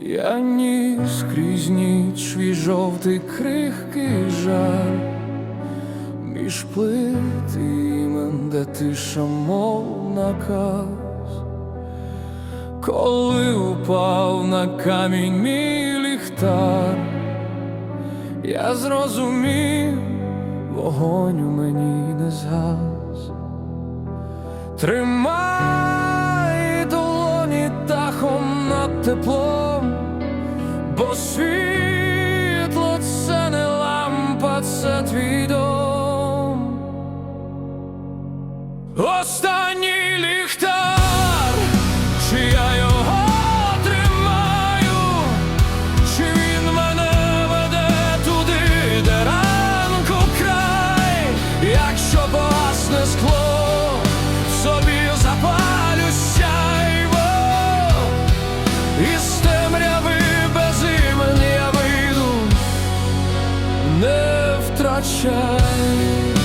Я ніс крізь ніч свій жовтий крихкий жар. Між плит імен, де тиша, мов наказ. Коли упав на камінь мій ліхтар, я зрозумів, вогонь у мені не згас. Тримай долоні дахом над теплом, це дом. Останній ліхтар, чи я його тримаю, чи мене веде туди, ранку край, якщо погасне скло, собі запалю сяйво, із темряви без імені я вийду, не.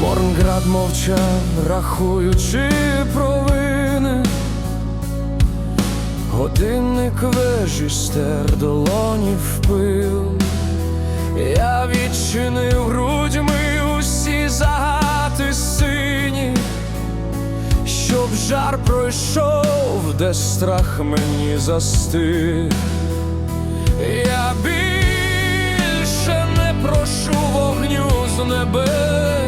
Морнград мовчав, рахуючи провини. Годинник вежі стер долоні впив. Я відчинив грудьми усі загати сині, щоб жар пройшов, де страх мені застиг. Я більше не прошу вогню з небес,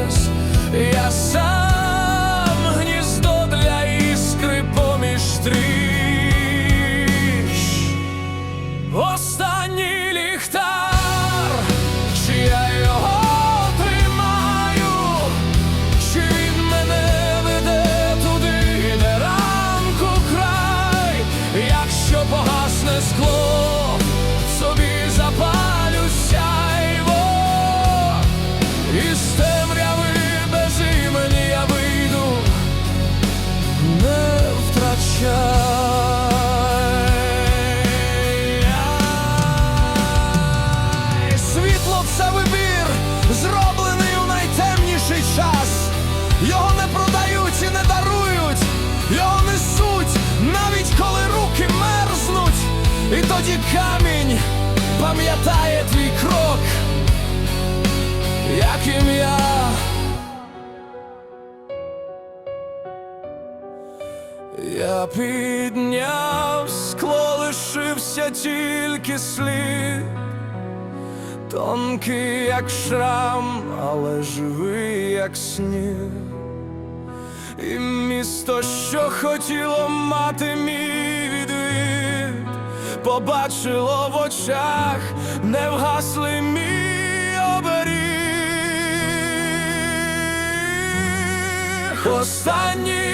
камінь пам'ятає твій крок, як ім'я. Я підняв скло, лишився тільки слід, тонкий, як шрам, але живий, як сніг. І місто, що хотіло мати мій побачило в очах, не вгасли мій оберіг. Останній